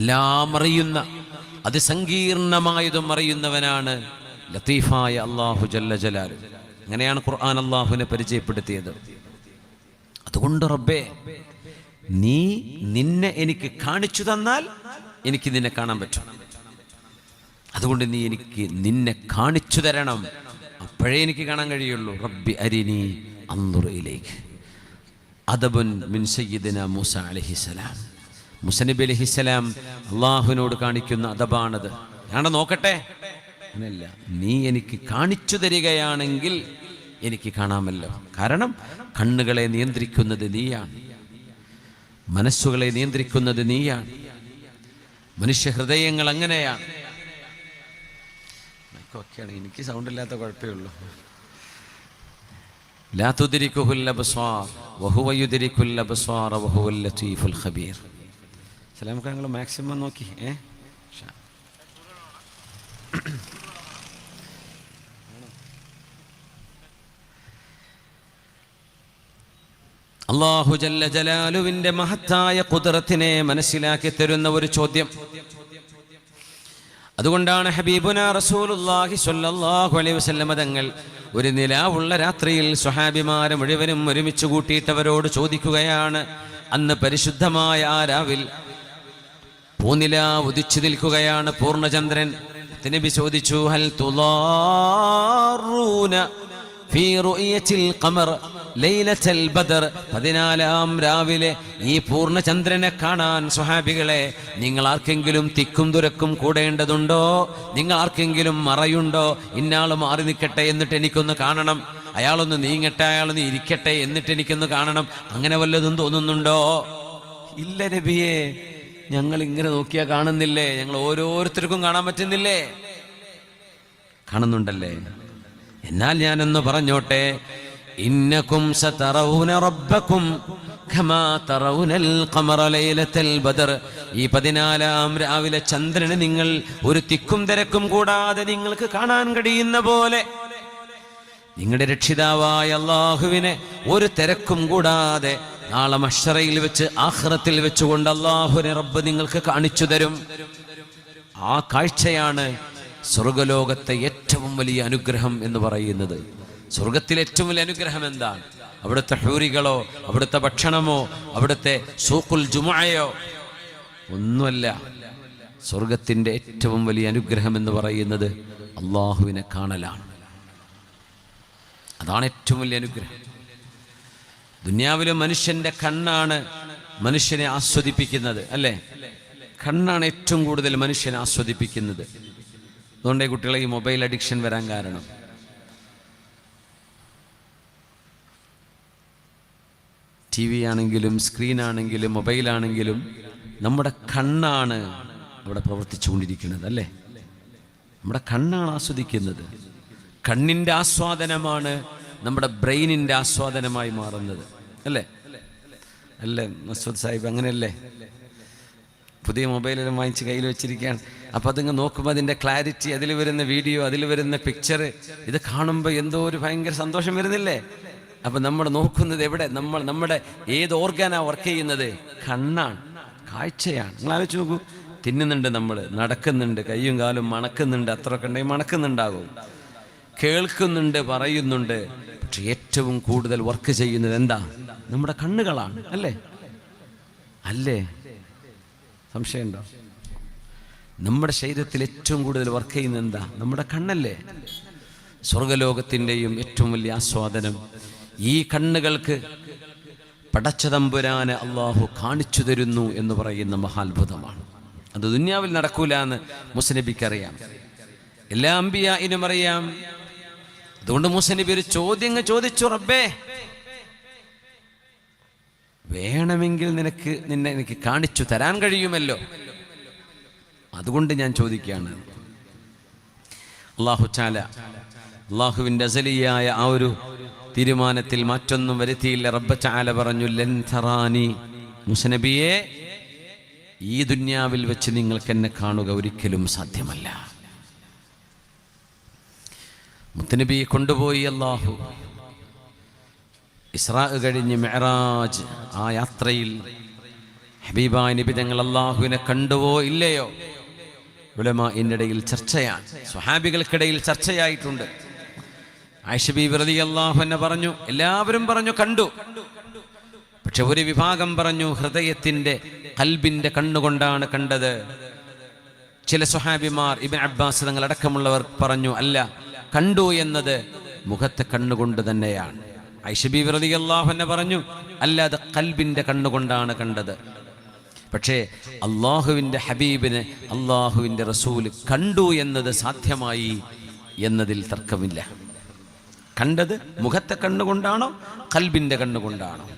എല്ലാം അറിയുന്ന അതിസങ്കീർണമായതും അറിയുന്നവനാണ് ലത്തീഫായ അള്ളാഹു ജല്ല ജലാൽ അങ്ങനെയാണ് ഖുർആൻ അള്ളാഹുവിനെ പരിചയപ്പെടുത്തിയത്. അതുകൊണ്ട് റബ്ബേ നീ നിന്നെ എനിക്ക് കാണിച്ചു തന്നാൽ എനിക്ക് നിന്നെ കാണാൻ പറ്റും. അതുകൊണ്ട് നീ എനിക്ക് നിന്നെ കാണിച്ചു തരണം. അപ്പോഴേ എനിക്ക് കാണാൻ കഴിയുള്ളൂ. റബ്ബി അരിനി അന്നുറയിലേക്ക് അദബുൻ മിൻ സയ്യിദിന മൂസ അലഹിസലാം മുസനബി അലഹിസ്സലാം അള്ളാഹുവിനോട് കാണിക്കുന്ന അതബാണത് ഞാണ്ട് നോക്കട്ടെ? അങ്ങനെയല്ല. നീ എനിക്ക് കാണിച്ചു തരികയാണെങ്കിൽ എനിക്ക് കാണാമല്ലോ. കാരണം കണ്ണുകളെ നിയന്ത്രിക്കുന്നത് നീയാണ്. മനസ്സുകളെ നിയന്ത്രിക്കുന്നത് നീയാണ്. മനുഷ്യ ഹൃദയങ്ങൾ അങ്ങനെയാണ് ഒക്കെയാണ് എനിക്ക് സൗണ്ട് ഇല്ലാത്ത കുഴപ്പമേ ഉള്ളൂ. ലാത്തുതിരിക്കുഹുല്ലബ്സ്വാർ വഹുവയുതിരിക്കുല്ലബ്സ്വാർ വഹുവല്ല ചീഫുൽ ഖബീർ. ചില ഞങ്ങൾ മാക്സിമം നോക്കി ഏ? അള്ളാഹു ജല്ല ജലാലുവിന്റെ മഹത്തായ കുതിരത്തിനെ മനസ്സിലാക്കി തരുന്ന ഒരു ചോദ്യം. അതുകൊണ്ടാണ് ഹബീബുന റസൂലുല്ലാഹി സ്വല്ലല്ലാഹു അലൈഹി വസല്ലമ തങ്ങൾ ഒരു നിലാവുള്ള രാത്രിയിൽ സ്വഹാബിമാരെ മുഴുവനും ഒരുമിച്ച് കൂട്ടിയിട്ടവരോട് ചോദിക്കുകയാണ് അന്ന് പരിശുദ്ധമായ ആ രാവിൽ പൂനില ഉദിച്ചു നിൽക്കുകയാണ് പൂർണചന്ദ്രൻ നബി ചോദിച്ചു ഹൽ തുലാറൂന ഫീ ഖമർ ബദർ? പതിനാലാം രാവിലെ ഈ പൂർണചന്ദ്രനെ കാണാൻ സ്വഹാബികളെ നിങ്ങൾ ആർക്കെങ്കിലും തിക്കും തുരക്കും കൂടേണ്ടതുണ്ടോ? നിങ്ങൾ ആർക്കെങ്കിലും മറയുണ്ടോ? ഇന്നാൾ മാറി നിൽക്കട്ടെ എന്നിട്ട് എനിക്കൊന്ന് കാണണം. അയാളൊന്ന് നീങ്ങട്ടെ അയാളൊന്ന് ഇരിക്കട്ടെ എന്നിട്ട് എനിക്കൊന്ന് കാണണം. അങ്ങനെ വല്ലതും തോന്നുന്നുണ്ടോ? ഇല്ല നബിയെ ഞങ്ങൾ ഇങ്ങനെ നോക്കിയാൽ കാണുന്നില്ലേ? ഞങ്ങൾ ഓരോരുത്തർക്കും കാണാൻ പറ്റുന്നില്ലേ? കാണുന്നുണ്ടല്ലേ? എന്നാൽ ഞാനൊന്ന് പറഞ്ഞോട്ടെ. ഇന്നക്കും റബ്ബക്കും ഈ പതിനാലാം രാവിലെ ചന്ദ്രനെ നിങ്ങൾ ഒരു തിക്കും തിരക്കും കൂടാതെ നിങ്ങൾക്ക് കാണാൻ കഴിയുന്ന പോലെ. നിങ്ങളുടെ രക്ഷിതാവായ അള്ളാഹുവിനെ ഒരു തിരക്കും കൂടാതെ നാളെ മഷറയിൽ വെച്ച് ആഹ്റത്തിൽ വെച്ചുകൊണ്ട് അള്ളാഹുനെ റബ്ബ് നിങ്ങൾക്ക് കാണിച്ചു തരും. ആ കാഴ്ചയാണ് സ്വർഗലോകത്തെ ഏറ്റവും വലിയ അനുഗ്രഹം എന്ന് പറയുന്നത്. സ്വർഗത്തിലെ ഏറ്റവും വലിയ അനുഗ്രഹം എന്താണ്? അവിടുത്തെ ഹൂരികളോ അവിടുത്തെ ഭക്ഷണമോ അവിടുത്തെ സൂക്കുൽ ജുമായോ ഒന്നുമല്ല. സ്വർഗത്തിന്റെ ഏറ്റവും വലിയ അനുഗ്രഹം എന്ന് പറയുന്നത് അള്ളാഹുവിനെ കാണലാണ്. അതാണ് ഏറ്റവും വലിയ അനുഗ്രഹം. ദുന്യാവിലെ മനുഷ്യന്റെ കണ്ണാണ് മനുഷ്യനെ ആസ്വദിപ്പിക്കുന്നത് അല്ലേ? കണ്ണാണ് ഏറ്റവും കൂടുതൽ മനുഷ്യനെ ആസ്വദിപ്പിക്കുന്നത്. അതുകൊണ്ടേ കുട്ടികളെ ഈ മൊബൈൽ അഡിക്ഷൻ വരാൻ കാരണം. ടി വി ആണെങ്കിലും സ്ക്രീനാണെങ്കിലും മൊബൈലാണെങ്കിലും നമ്മുടെ കണ്ണാണ് അവിടെ പ്രവർത്തിച്ചുകൊണ്ടിരിക്കുന്നത് അല്ലേ? നമ്മുടെ കണ്ണാണ് ആസ്വദിക്കുന്നത്. കണ്ണിന്റെ ആസ്വാദനമാണ് നമ്മുടെ ബ്രെയിനിന്റെ ആസ്വാദനമായി മാറുന്നത്. അല്ലേ? അല്ലേ മസൂദ് സാഹിബ്? അങ്ങനെയല്ലേ? പുതിയ മൊബൈലെല്ലാം വാങ്ങിച്ച് കയ്യിൽ വെച്ചിരിക്കുകയാണ്. അപ്പോൾ അതിങ്ങ് നോക്കുമ്പോൾ അതിന്റെ ക്ലാരിറ്റി അതിൽ വരുന്ന വീഡിയോ അതിൽ വരുന്ന പിക്ചർ ഇത് കാണുമ്പോൾ എന്തോ ഒരു ഭയങ്കര സന്തോഷം വരുന്നില്ലേ? അപ്പം നമ്മൾ നോക്കുന്നത് എവിടെ? നമ്മൾ നമ്മുടെ ഏത് ഓർഗാനാണ് വർക്ക് ചെയ്യുന്നത്? കണ്ണാണ് കാഴ്ചയാണ്. നിങ്ങൾ ആലോചിച്ച് നോക്കൂ. തിന്നുന്നുണ്ട് നമ്മൾ നടക്കുന്നുണ്ട് കയ്യും കാലും മണക്കുന്നുണ്ട് അത്രയൊക്കെ ഉണ്ടെങ്കിൽ മണക്കുന്നുണ്ടാകും. കേൾക്കുന്നുണ്ട് പറയുന്നുണ്ട്. പക്ഷെ ഏറ്റവും കൂടുതൽ വർക്ക് ചെയ്യുന്നത് എന്താ? നമ്മുടെ കണ്ണുകളാണ് അല്ലേ? അല്ലേ? സംശയമുണ്ടോ? നമ്മുടെ ശരീരത്തിൽ ഏറ്റവും കൂടുതൽ വർക്ക് ചെയ്യുന്നത് എന്താ? നമ്മുടെ കണ്ണല്ലേ? സ്വർഗലോകത്തിന്റെയും ഏറ്റവും വലിയ ആസ്വാദനം. ഈ കണ്ണുകൾക്ക് പടച്ചതമ്പുരാന് അള്ളാഹു കാണിച്ചു തരുന്നു എന്ന് പറയുന്ന മഹാത്ഭുതമാണ്. അത് ദുന്യാവിൽ നടക്കൂല എന്ന് അറിയാം എല്ലാ അമ്പിയായിനും അറിയാം. അതുകൊണ്ട് മുസനബി ഒരു ചോദ്യം ചോദിച്ചു റബ്ബേ. വേണമെങ്കിൽ നിനക്ക് നിന്നെ എനിക്ക് കാണിച്ചു തരാൻ കഴിയുമല്ലോ. അതുകൊണ്ട് ഞാൻ ചോദിക്കുകയാണ്. അള്ളാഹു ചാല അള്ളാഹുവിന്റെ അസലിയായ ആ ഒരു തീരുമാനത്തിൽ മറ്റൊന്നും വരുത്തിയില്ല. റബ്ബ ചാല പറഞ്ഞു ലൻ തറാനി. മുസനബിയെ ഈ ദുന്യാവിൽ വെച്ച് നിങ്ങൾക്ക് എന്നെ കാണുക ഒരിക്കലും സാധ്യമല്ല. മുത്തനബിയെ കൊണ്ടുപോയി അള്ളാഹു ഇസ്രാ കഴിഞ്ഞ് മെഹറാജ് ആ യാത്രയിൽ ഹബീബായ നബി തങ്ങൾ അള്ളാഹുവിനെ കണ്ടുവോ ഇല്ലയോ? ഉലമ എന്നിടയിൽ ചർച്ചയാണ്. സ്വഹാബികൾക്കിടയിൽ ചർച്ചയായിട്ടുണ്ട്. ആയിഷബി വ്രതി അള്ളാഹു എന്നെ പറഞ്ഞു എല്ലാവരും പറഞ്ഞു കണ്ടു. പക്ഷെ ഒരു വിഭാഗം പറഞ്ഞു ഹൃദയത്തിന്റെ കൽബിന്റെ കണ്ണുകൊണ്ടാണ് കണ്ടത്. ചില സ്വഹാബിമാർ ഇബിൻ അബ്ബാസ് തങ്ങൾ അടക്കമുള്ളവർ പറഞ്ഞു അല്ല കണ്ടു എന്നത് മുഖത്തെ കണ്ണുകൊണ്ട് തന്നെയാണ്. ഐഷബി വ്രതി അള്ളാഹുനെ പറഞ്ഞു അല്ലാതെ കൽബിന്റെ കണ്ണുകൊണ്ടാണ് കണ്ടത്. പക്ഷേ അള്ളാഹുവിന്റെ ഹബീബിന് അള്ളാഹുവിന്റെ റസൂൽ കണ്ടു എന്നത് സാധ്യമായി എന്നതിൽ തർക്കമില്ല. കണ്ടത് മുഖത്തെ കണ്ണുകൊണ്ടാണോ കൽബിന്റെ കണ്ണുകൊണ്ടാണോ?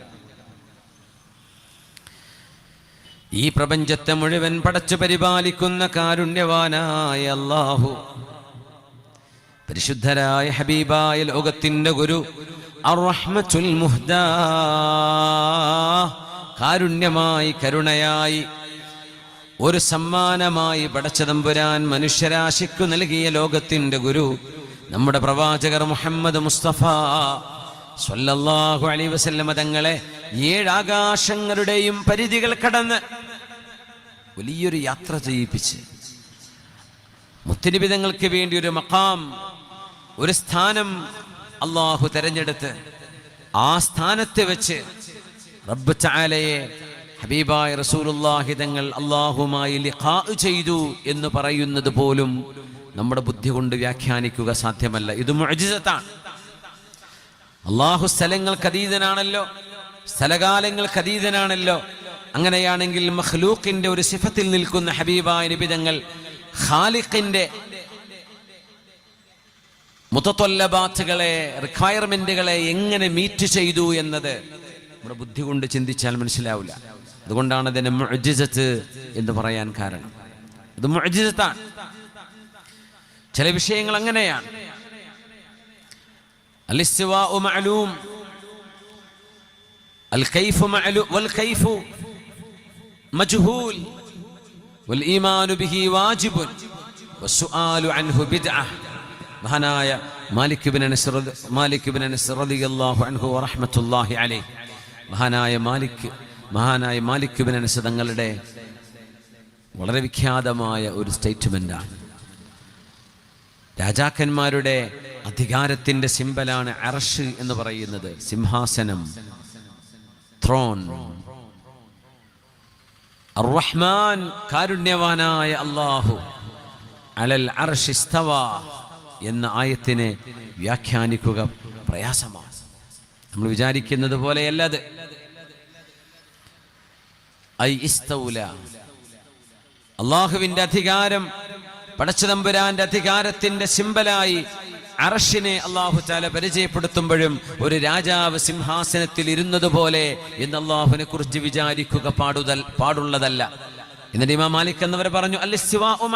ഈ പ്രപഞ്ചത്തെ മുഴുവൻ പടച്ചു പരിപാലിക്കുന്ന കാരുണ്യവാനായ അള്ളാഹു പരിശുദ്ധരായ ഹബീബായ ലോകത്തിന്റെ ഗുരു അർറഹ്മത്തുൽ മുഹ്ദ കാരുണ്യമായി കരുണയായി ഒരു സമ്മാനമായി പടച്ചതമ്പുരാൻ മനുഷ്യരാശിക്കു നൽകിയ ലോകത്തിന്റെ ഗുരു നമ്മുടെ പ്രവാചകർ മുഹമ്മദ് മുസ്തഫ സ്വല്ലല്ലാഹു അലി വസല്ലമ തങ്ങളെ ഏഴാകാശങ്ങളുടെയും പരിധികൾ കടന്ന് വലിയൊരു യാത്ര ചെയ്യിപ്പിച്ച് മുത്തനിബിതങ്ങൾക്ക് വേണ്ടി ഒരു മക്കാം ഒരു സ്ഥാനം അള്ളാഹു തെരഞ്ഞെടുത്ത് ആ സ്ഥാനത്ത് വെച്ച് റബ്ബ് ചാലയെ ഹബീബായ റസൂലുള്ളാഹി തങ്ങൾ അള്ളാഹുമായി ലിഖാ ചെയ്തു എന്ന് പറയുന്നത് പോലും നമ്മുടെ ബുദ്ധി കൊണ്ട് വ്യാഖ്യാനിക്കുക സാധ്യമല്ല. ഇത് മുഅ്ജിസത്താണ്. അള്ളാഹു സ്ഥലങ്ങൾക്ക് അതീതനാണല്ലോ സ്ഥലകാലങ്ങൾക്ക് അതീതനാണല്ലോ. അങ്ങനെയാണെങ്കിൽ മഖ്ലൂഖിന്റെ ഒരു സിഫത്തിൽ നിൽക്കുന്ന ഹബീബായ നിബിതങ്ങൾ ഖാലിഖിന്റെ മുത്തത്തൊല്ലബാത്തുകളെ റിക്വയർമെന്റുകളെ എങ്ങനെ മീറ്റ് ചെയ്തു എന്നത് നമ്മുടെ ബുദ്ധി കൊണ്ട് ചിന്തിച്ചാൽ മനസ്സിലാവില്ല അതുകൊണ്ടാണ് അതിനെ മുഅ്ജിസത്ത് എന്ന് പറയാൻ കാരണം ഇത് മുഅ്ജിസത്താണ് ചില വിഷയങ്ങൾ അങ്ങനെയാണ് الاستواء معلوم الكيف معلوم والكيف مجهول والإيمان به واجب والسؤال عنه بدعة മഹാനായ മാലിക് ബിൻ അനസ് റളി- മാലിക് ബിൻ അനസ് റളിയല്ലാഹു അൻഹു മഹാനായ മാലിക് മഹാനായ മാലിക് ബിൻ അനസ് തങ്ങളുടെ വളരെ വിഖ്യാതമായ ഒരു സ്റ്റേറ്റ്മെന്റാണ് രാജാക്കന്മാരുടെ അധികാരത്തിന്റെ സിമ്പലാണ് അർഷ് എന്ന് പറയുന്നത്. സിംഹാസനം ത്രോൺ റഹ്മാൻ കാരുണ്യവാനായ അള്ളാഹു അലൽ അർഷ് ഇസ്തവ. എന്ന ആയത്തിനെ വ്യാഖ്യാനിക്കുക പ്രയാസമാണ്. നമ്മൾ വിചാരിക്കുന്നത് പോലെയല്ലത്. അള്ളാഹുവിന്റെ അധികാരം പടച്ചതമ്പുരാന്റെ അധികാരത്തിന്റെ സിമ്പലായി അറഷിനെ അള്ളാഹു ചാല പരിചയപ്പെടുത്തുമ്പോഴും ഒരു രാജാവ് സിംഹാസനത്തിൽ ഇരുന്നത് പോലെ എന്ന് അള്ളാഹുവിനെ കുറിച്ച് വിചാരിക്കുക പാടുതൽ പാടുള്ളതല്ല. എന്നിട്ട് ഇമാ മാലിക് എന്നവർ പറഞ്ഞു അല്ലിസ്തിവാഉ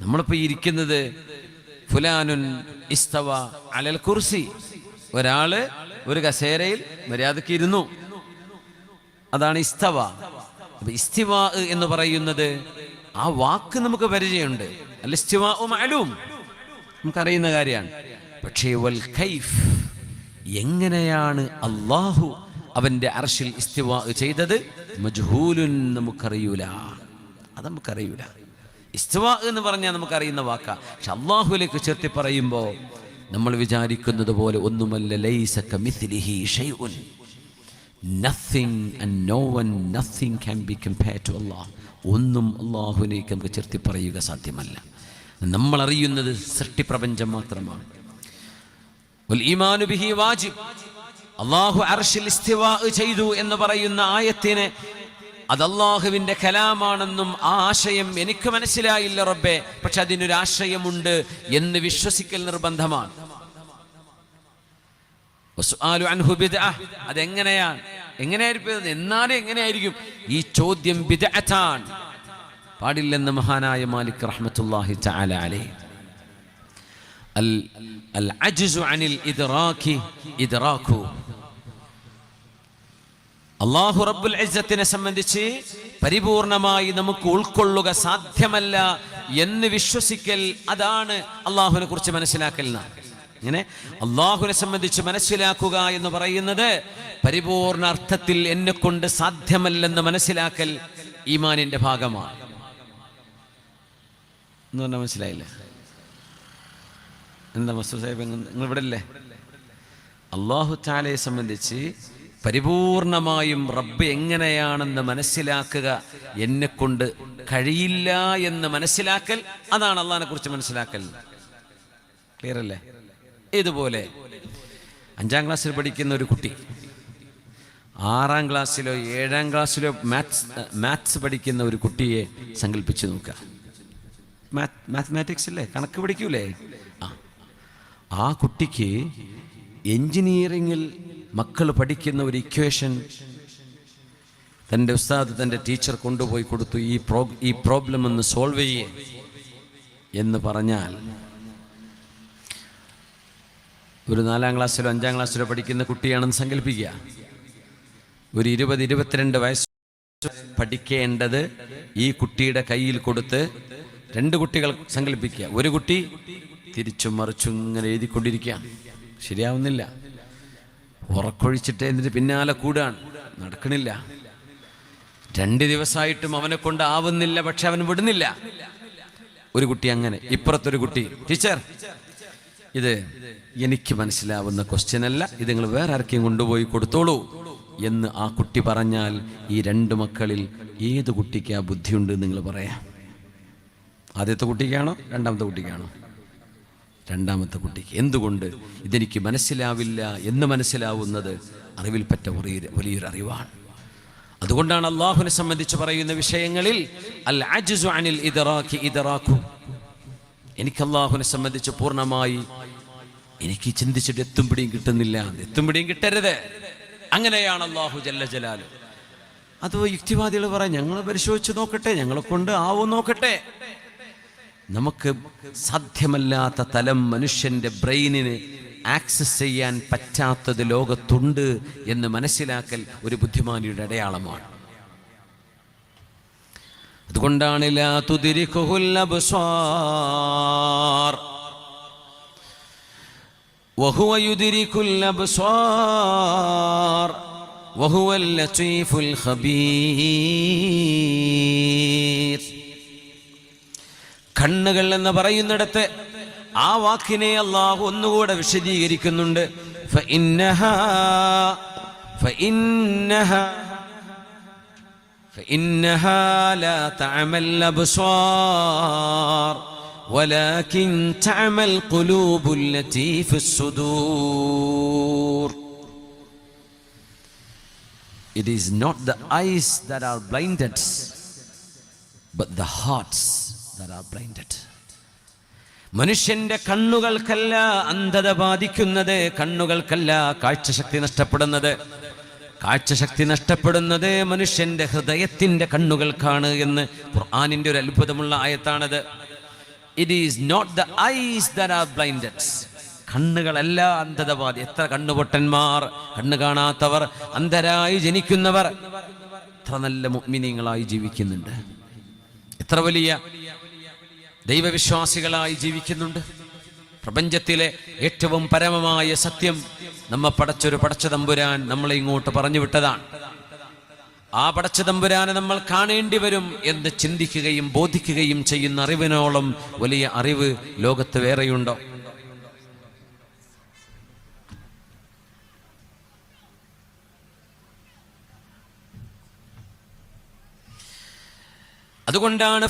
നമ്മളിപ്പോ ഇരിക്കുന്നത് ഫുലാനുൻ ഇസ്തവ അലൽ കുർസി. ഒരാൾ ഒരു കസേരയിൽ മര്യാദയ്ക്ക് ഇരുന്നു. അതാണ് ഇസ്തവ. ഇസ്തിവ എന്ന് പറയുന്നത് ആ വാക്ക് നമുക്ക് പരിചയമുണ്ട്. അല്ല ഇസ്തിവ നമുക്കറിയുന്ന കാര്യമാണ്. പക്ഷേ വൽ കൈഫ്. എങ്ങനെയാണ് അള്ളാഹു അവന്റെ അർഷിൽ ഇസ്തിവാ ചെയ്തത്? മജ്ഹൂലുൻ നമുക്കറിയൂല. അത് നമുക്കറിയൂല. ഇസ്തിവാ എന്ന് പറഞ്ഞാൽ നമുക്കറിയുന്ന വാക്കാ. പക്ഷെ അള്ളാഹുലേക്ക് ചേർത്തി പറയുമ്പോൾ നമ്മൾ വിചാരിക്കുന്നത് പോലെ ഒന്നുമല്ല ലൈസ ഷൈഉൻ. Nothing and no one nothing can be compare to Allah ഒന്നും അള്ളാഹുവിനേക്ക് നമുക്ക് ചേർത്തി പറയുക സാധ്യമല്ല. നമ്മൾ അറിയുന്നത് സൃഷ്ടിപ്രപഞ്ചം മാത്രമാണ്. വാജിബ്. അള്ളാഹു അർഷിൽ ചെയ്തു എന്ന് പറയുന്ന ആയത്തിനെ അത് അള്ളാഹുവിന്റെ കലാമാണെന്നും ആ ആശയം എനിക്ക് മനസ്സിലായില്ല റബ്ബെ. പക്ഷെ അതിനൊരാശ്രയമുണ്ട് എന്ന് വിശ്വസിക്കൽ നിർബന്ധമാണ്. അതെങ്ങനെയാണ്? എങ്ങനെയായിരിക്കും? എന്നാലും എങ്ങനെയായിരിക്കും? ഈ ചോദ്യം ബിദ്അത്താണ്. പാടില്ലെന്ന് മഹാനായ മാലിക് റഹ്മത്തുള്ളാഹി തആല അലൈഹി അൽ അൽ അജ്സു അനിൽ ഇദ്റാഖി ഇദ്റാഖു. അള്ളാഹു റബ്ബുൽ ഇസ്സത്തിനെ സംബന്ധിച്ച് പരിപൂർണമായി നമുക്ക് ഉൾക്കൊള്ളുക സാധ്യമല്ല എന്ന് വിശ്വസിക്കൽ അതാണ് അള്ളാഹുവിനെ കുറിച്ച് മനസ്സിലാക്കൽ ഇങ്ങനെ അള്ളാഹുവിനെ സംബന്ധിച്ച് മനസ്സിലാക്കുക എന്ന് പറയുന്നത് പരിപൂർണ അർത്ഥത്തിൽ എന്നെ കൊണ്ട് സാധ്യമല്ലെന്ന് മനസ്സിലാക്കൽ ഈമാനിന്റെ ഭാഗമാണ്. എന്ന് പറഞ്ഞാൽ മനസ്സിലായില്ല? എന്താ മസൂദ് സാഹിബ്? നിങ്ങൾ ഇവിടെ അല്ലേ അള്ളാഹു താലയെ സംബന്ധിച്ച് പരിപൂർണമായും റബ്ബ് എങ്ങനെയാണെന്ന് മനസ്സിലാക്കുക. എന്നെ കൊണ്ട് കഴിയില്ല എന്ന് മനസ്സിലാക്കൽ അതാണ് അള്ളാഹിനെ കുറിച്ച് മനസ്സിലാക്കൽ. ക്ലിയർ അല്ലേ ഇതുപോലെ. അഞ്ചാം ക്ലാസ്സിൽ പഠിക്കുന്ന ഒരു കുട്ടി ആറാം ക്ലാസ്സിലോ ഏഴാം ക്ലാസ്സിലോ മാത്സ് മാത്സ് പഠിക്കുന്ന ഒരു കുട്ടിയെ സങ്കല്പിച്ച് നോക്കുക. മാത്തമാറ്റിക്സ് അല്ലേ? കണക്ക് പഠിക്കൂലേ? ആ. ആ കുട്ടിക്ക് എഞ്ചിനീയറിങ്ങിൽ മക്കൾ പഠിക്കുന്ന ഒരു ഇക്വേഷൻ തന്റെ ഉസ്താദ് തന്റെ ടീച്ചർ കൊണ്ടുപോയി കൊടുത്തു. ഈ പ്രോ ഈ പ്രോബ്ലം ഒന്ന് സോൾവ് ചെയ്യേ എന്ന് പറഞ്ഞാൽ ഒരു നാലാം ക്ലാസ്സിലോ അഞ്ചാം ക്ലാസ്സിലോ പഠിക്കുന്ന കുട്ടിയാണെന്ന് സങ്കല്പിക്കുക. ഒരു ഇരുപത് ഇരുപത്തിരണ്ട് വയസ്സ് പഠിക്കേണ്ടത് ഈ കുട്ടിയുടെ കയ്യിൽ കൊടുത്ത് രണ്ട് കുട്ടികൾ സങ്കല്പിക്കുക. ഒരു കുട്ടി തിരിച്ചും മറിച്ചും ഇങ്ങനെ എഴുതിക്കൊണ്ടിരിക്കുകയാണ്. ശരിയാവുന്നില്ല. ഉറക്കൊഴിച്ചിട്ട് എന്നിട്ട് പിന്നാലെ കൂടാണ്. നടക്കണില്ല. രണ്ട് ദിവസമായിട്ടും അവനെ കൊണ്ട് ആവുന്നില്ല പക്ഷെ അവൻ വിടുന്നില്ല. ഒരു കുട്ടി അങ്ങനെ ഇപ്പുറത്തൊരു കുട്ടി. ടീച്ചർ ഇത് എനിക്ക് മനസ്സിലാവുന്ന ക്വസ്റ്റ്യൻ അല്ല. ഇത് നിങ്ങൾ വേറെ ആർക്കെയും കൊണ്ടുപോയി കൊടുത്തോളൂ എന്ന് ആ കുട്ടി പറഞ്ഞാൽ ഈ രണ്ട് മക്കളിൽ ഏത് കുട്ടിക്ക് ആ ബുദ്ധിയുണ്ട് നിങ്ങൾ പറയാം. ആദ്യത്തെ കുട്ടിക്കാണോ രണ്ടാമത്തെ കുട്ടിക്കാണോ? രണ്ടാമത്തെ കുട്ടിക്ക് എന്തുകൊണ്ട്? ഇതെനിക്ക് മനസ്സിലാവില്ല എന്ന് മനസ്സിലാവുന്നത് അറിവിൽപ്പെട്ട വലിയൊരു വലിയൊരു അറിവാണ്. അതുകൊണ്ടാണ് അള്ളാഹുവിനെ സംബന്ധിച്ച് പറയുന്ന വിഷയങ്ങളിൽ അൽ അജ്സു അനിൽ എനിക്ക് അള്ളാഹുവിനെ സംബന്ധിച്ച് പൂർണമായി എനിക്ക് ചിന്തിച്ചിട്ട് എത്തും പിടിയും കിട്ടുന്നില്ല. എത്തും പിടിയും കിട്ടരുത്. അങ്ങനെയാണ് അള്ളാഹു ജല്ല ജലാൽ. അത് യുക്തിവാദികൾ പറയാം ഞങ്ങൾ പരിശോധിച്ച് നോക്കട്ടെ ഞങ്ങളെ കൊണ്ട് ആവും നോക്കട്ടെ. നമുക്ക് സാധ്യമല്ലാത്ത തലം മനുഷ്യന്റെ ബ്രെയിനിന് ആക്സസ് ചെയ്യാൻ പറ്റാത്തത് ലോകത്തുണ്ട് എന്ന് മനസ്സിലാക്കൽ ഒരു ബുദ്ധിമാനിയുടെ അടയാളമാണ്. അതുകൊണ്ടാണ് ലാ കണ്ണുകൾ എന്ന് പറയുന്നിടത്ത് ആ വാക്കിനെ അള്ളാഹു ഒന്നുകൂടെ വിശദീകരിക്കുന്നുണ്ട് فإنها فإنها فإنها لا تعمى الأبصار ولكن تعمى القلوب التي في الصدور It is not the eyes that are blinded, but the hearts മനുഷ്യന്റെ കണ്ണുകൾക്കല്ല അന്ധത ബാധിക്കുന്നത് കണ്ണുകൾക്കല്ല കാഴ്ചശക്തി നഷ്ടപ്പെടുന്നത്. കാഴ്ചശക്തി നഷ്ടപ്പെടുന്നത് മനുഷ്യന്റെ ഹൃദയത്തിന്റെ കണ്ണുകൾക്കാണ് എന്ന് ഖുർആാനിന്റെ ഒരു അത്ഭുതമുള്ള ആയത്താണത്. It is not the eyes that are blinded കണ്ണുകളല്ല ബാധി എത്ര കണ്ണുപൊട്ടന്മാർ കണ്ണു കാണാത്തവർ അന്ധരായി ജനിക്കുന്നവർ. എത്ര നല്ല മുഗ്മിനീങ്ങളായി ജീവിക്കുന്നുണ്ട്. എത്ര വലിയ ദൈവവിശ്വാസികളായി ജീവിക്കുന്നുണ്ട്. പ്രപഞ്ചത്തിലെ ഏറ്റവും പരമമായ സത്യം നമ്മ പടച്ചൊരു പടച്ച തമ്പുരാൻ നമ്മളെ ഇങ്ങോട്ട് പറഞ്ഞു വിട്ടതാണ്. ആ പടച്ച തമ്പുരാനെ നമ്മൾ കാണേണ്ടി വരും എന്ന് ചിന്തിക്കുകയും ബോധിക്കുകയും ചെയ്യുന്ന അറിവിനോളം വലിയ അറിവ് ലോകത്ത് വേറെയുണ്ടോ? അതുകൊണ്ടാണ്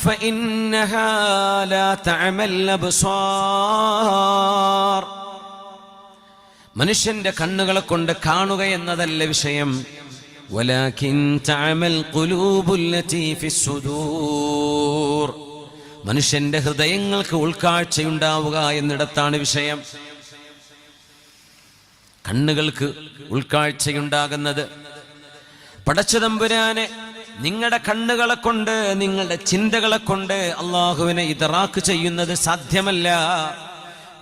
മനുഷ്യന്റെ കണ്ണുകളെ കൊണ്ട് കാണുക എന്നതല്ല വിഷയം. മനുഷ്യന്റെ ഹൃദയങ്ങൾക്ക് ഉൾക്കാഴ്ചയുണ്ടാവുക എന്നിടത്താണ് വിഷയം. കണ്ണുകൾക്ക് ഉൾക്കാഴ്ചയുണ്ടാകുന്നത്. പടച്ചതമ്പുരാനെ നിങ്ങളുടെ കണ്ണുകളെ കൊണ്ട് നിങ്ങളുടെ ചിന്തകളെ കൊണ്ട് അള്ളാഹുവിനെ ഇതറാക്ക് ചെയ്യുന്നത് സാധ്യമല്ല.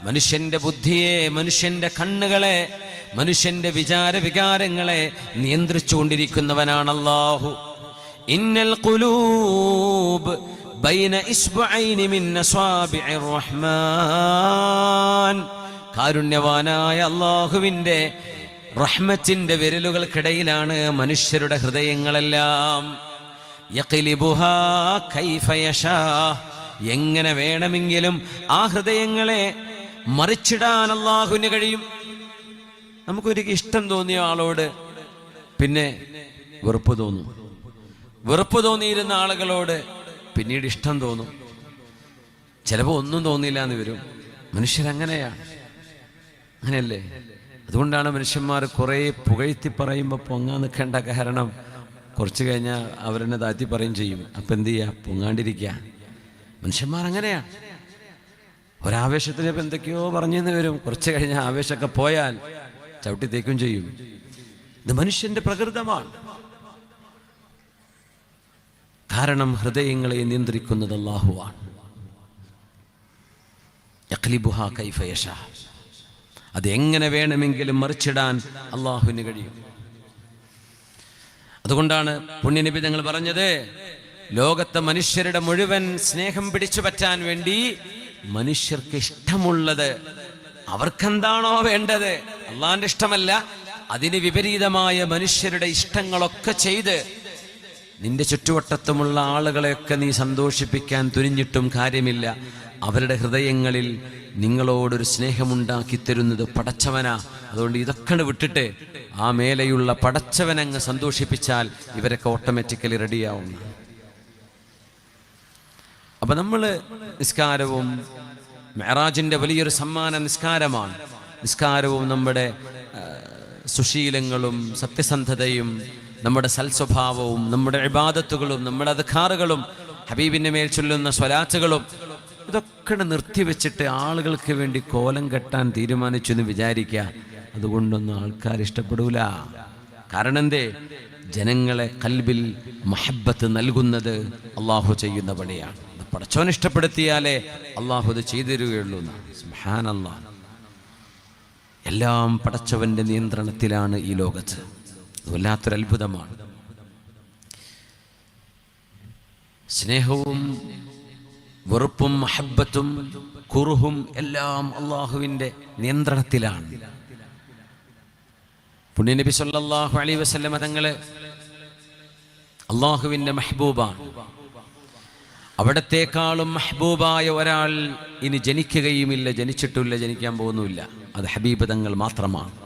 മനുഷ്യന്റെ ബുദ്ധിയെ മനുഷ്യന്റെ കണ്ണുകളെ മനുഷ്യന്റെ വിചാര വികാരങ്ങളെ നിയന്ത്രിച്ചുകൊണ്ടിരിക്കുന്നവനാണ് അള്ളാഹു ഇന്നൽ കുലൂബ് ബൈന ഇസ്ബഅൈനി മിൻ റഹ്മാൻ. കാരുണ്യവാനായ അള്ളാഹുവിന്റെ റഹ്മത്തിന്റെ വിരലുകൾക്കിടയിലാണ് മനുഷ്യരുടെ ഹൃദയങ്ങളെല്ലാം. എങ്ങനെ വേണമെങ്കിലും ആ ഹൃദയങ്ങളെ മറിച്ചിടാൻ അള്ളാഹുവിന് കഴിയും. നമുക്കൊരിക്കലും ഇഷ്ടം തോന്നിയ ആളോട് പിന്നെ വെറുപ്പ് തോന്നും. വെറുപ്പ് തോന്നിയിരുന്ന ആളുകളോട് പിന്നീട് ഇഷ്ടം തോന്നും. ചിലപ്പോൾ ഒന്നും തോന്നിയില്ല എന്ന് വരും. മനുഷ്യരങ്ങനെയാണ്. അങ്ങനെയല്ലേ? അതുകൊണ്ടാണ് മനുഷ്യന്മാർ കുറേ പുകഴ്ത്തി പറയുമ്പോൾ പൊങ്ങാൻ നിൽക്കേണ്ട കാരണം കുറച്ച് കഴിഞ്ഞാൽ അവരെന്നെ താഴ്ത്തി പറയും ചെയ്യും. അപ്പം എന്ത് ചെയ്യുക പൊങ്ങാണ്ടിരിക്കുക മനുഷ്യന്മാർ അങ്ങനെയാണ് ഒരാവേശത്തിന് ഇപ്പം എന്തൊക്കെയോ പറഞ്ഞെന്ന് വരും. കുറച്ച് കഴിഞ്ഞാൽ ആവേശമൊക്കെ പോയാൽ ചവിട്ടി തേക്കും ചെയ്യും. ഇത് മനുഷ്യന്റെ പ്രകൃതമാണ്. കാരണം ഹൃദയങ്ങളെ നിയന്ത്രിക്കുന്നത് അള്ളാഹുവാണ് യഖ്ലിബുഹാ കൈഫ യശാ. അത് എങ്ങനെ വേണമെങ്കിലും മറിച്ചിടാൻ അള്ളാഹുവിന് കഴിയും അതുകൊണ്ടാണ് പുണ്യനബി ഞങ്ങൾ പറഞ്ഞത് ലോകത്തെ മനുഷ്യരുടെ മുഴുവൻ സ്നേഹം പിടിച്ചു പറ്റാൻ വേണ്ടി മനുഷ്യർക്ക് ഇഷ്ടമുള്ളത് അവർക്കെന്താണോ വേണ്ടത് അള്ളാന്റെ ഇഷ്ടമല്ല അതിന് വിപരീതമായ മനുഷ്യരുടെ ഇഷ്ടങ്ങളൊക്കെ ചെയ്ത് നിന്റെ ചുറ്റുവട്ടത്തുമുള്ള ആളുകളെയൊക്കെ നീ സന്തോഷിപ്പിക്കാൻ തുനിഞ്ഞിട്ടും കാര്യമില്ല അവരുടെ ഹൃദയങ്ങളിൽ നിങ്ങളോടൊരു സ്നേഹമുണ്ടാക്കി തരുന്നത് പടച്ചവനാ. അതുകൊണ്ട് ഇതൊക്കെ വിട്ടിട്ട് ആ മേലെയുള്ള പടച്ചവനങ്ങ് സന്തോഷിപ്പിച്ചാൽ ഇവരൊക്കെ ഓട്ടോമാറ്റിക്കലി റെഡിയാവും അപ്പൊ നമ്മൾ നിസ്കാരവും മെഹറാജിന്റെ വലിയൊരു സമ്മാന നിസ്കാരമാണ്. നിസ്കാരവും നമ്മുടെ സുശീലങ്ങളും സത്യസന്ധതയും നമ്മുടെ സൽസ്വഭാവവും നമ്മുടെ ഇബാദത്തുകളും നമ്മുടെ അധികാറുകളും ഹബീബിന്റെ മേൽ ചൊല്ലുന്ന സ്വലാറ്റുകളും ഇതൊക്കെ നിർത്തിവെച്ചിട്ട് ആളുകൾക്ക് വേണ്ടി കോലം കെട്ടാൻ തീരുമാനിച്ചു എന്ന് വിചാരിക്കുക. അതുകൊണ്ടൊന്നും ആൾക്കാർ ഇഷ്ടപ്പെടൂല. കാരണം എന്തേ? ജനങ്ങളെ കൽബിൽ മഹബത്ത് നൽകുന്നത് അള്ളാഹു ചെയ്യുന്ന പണിയാണ്. പടച്ചോൻ ഇഷ്ടപ്പെടുത്തിയാലേ അള്ളാഹു അത് ചെയ്തു തരികയുള്ളൂ എല്ലാം പടച്ചവന്റെ നിയന്ത്രണത്തിലാണ് ഈ ലോകത്ത്. വല്ലാത്തൊരു അത്ഭുതമാണ്. സ്നേഹവും വെറുപ്പും മഹബത്തും കുറുഹും എല്ലാം അള്ളാഹുവിന്റെ നിയന്ത്രണത്തിലാണ്. പുണ്യനബി സല്ലല്ലാഹു അലൈഹി വസല്ലമ മതങ്ങൾ അള്ളാഹുവിന്റെ മെഹബൂബാണ്. അവിടത്തേക്കാളും മെഹബൂബായ ഒരാൾ ഇനി ജനിക്കുകയുമില്ല ജനിച്ചിട്ടില്ല ജനിക്കാൻ പോകുന്നുമില്ല. അത് ഹബീബ് തങ്ങൾ മാത്രമാണ്.